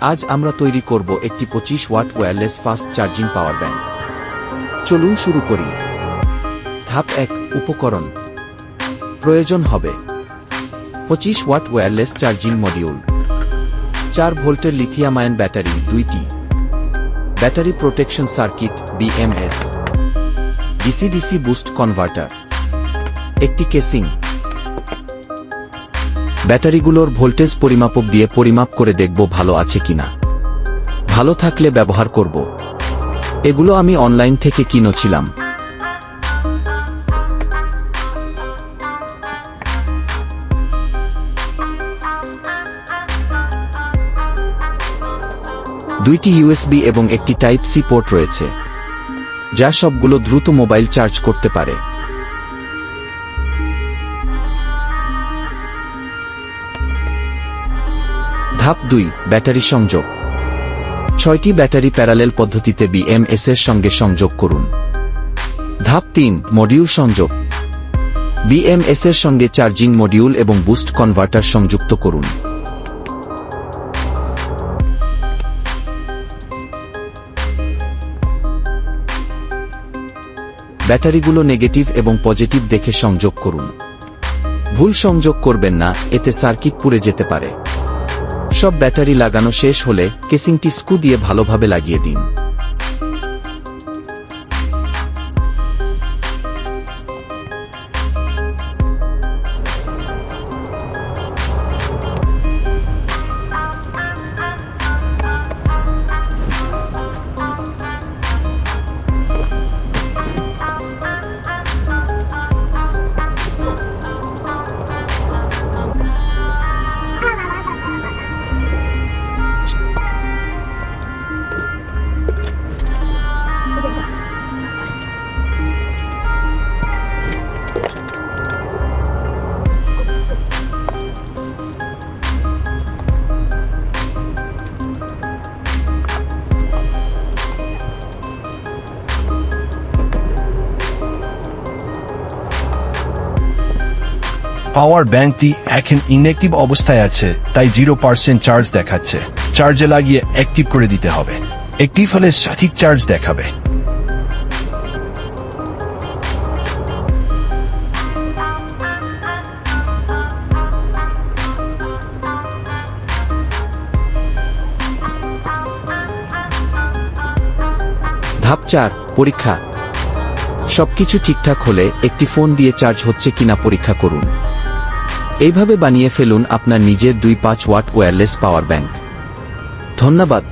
আজ আমরা তৈরি করব একটি পঁচিশ watt wireless fast charging power bank. চলুন শুরু করি। ধাপ এক, উপকরণ। প্রয়োজন হবে পঁচিশ ওয়াট ওয়্যারলেস চার্জিং মডিউল, চার ভোল্টের লিথিয়াম আয়ন ব্যাটারি দুইটি, battery protection circuit BMS, DC DC boost converter, একটি কেসিং। ব্যাটারিগুলোর ভোল্টেজ পরিমাপক দিয়ে পরিমাপ করে দেখব ভালো আছে কিনা। ভালো থাকলে ব্যবহার করব। এগুলো আমি অনলাইন থেকে কিনেছিলাম। দুইটি ইউএসবি এবং একটি টাইপ সি পোর্ট রয়েছে, যা সবগুলো দ্রুত মোবাইল চার্জ করতে পারে। ধাপ দুই, ব্যাটারি সংযোগ। ছয়টি ব্যাটারি প্যারালেল পদ্ধতিতে বিএমএস এর সঙ্গে সংযোগ করুন। ধাপ তিন মডিউল সংযোগ। বিএমএস এর সঙ্গে চার্জিং মডিউল এবং বুস্ট কনভার্টার সংযুক্ত করুন। ব্যাটারিগুলো নেগেটিভ এবং পজিটিভ দেখে সংযোগ করুন। ভুল সংযোগ করবেন না, এতে সার্কিট পুড়ে যেতে পারে। সব ব্যাটারি লাগানো শেষ হলে কেসিংটি স্কু দিয়ে ভালোভাবে লাগিয়ে দিন। পাওয়ার ব্যাংকটি এখন ইনঅ্যাক্টিভ অবস্থায় আছে, তাই জিরো পার্সেন্ট চার্জ দেখাচ্ছে। চার্জে লাগিয়ে অ্যাক্টিভ করে দিতে হবে। অ্যাক্টিভ হলে সঠিক চার্জ দেখাবে। ধাপ চার, পরীক্ষা। সবকিছু ঠিকঠাক হলে একটি ফোন দিয়ে চার্জ হচ্ছে কিনা পরীক্ষা করুন। এইভাবে বানিয়ে ফেলুন আপনার নিজের দুই পাঁচ ওয়াট ওয়্যারলেস পাওয়ার ব্যাঙ্ক ধন্যবাদ।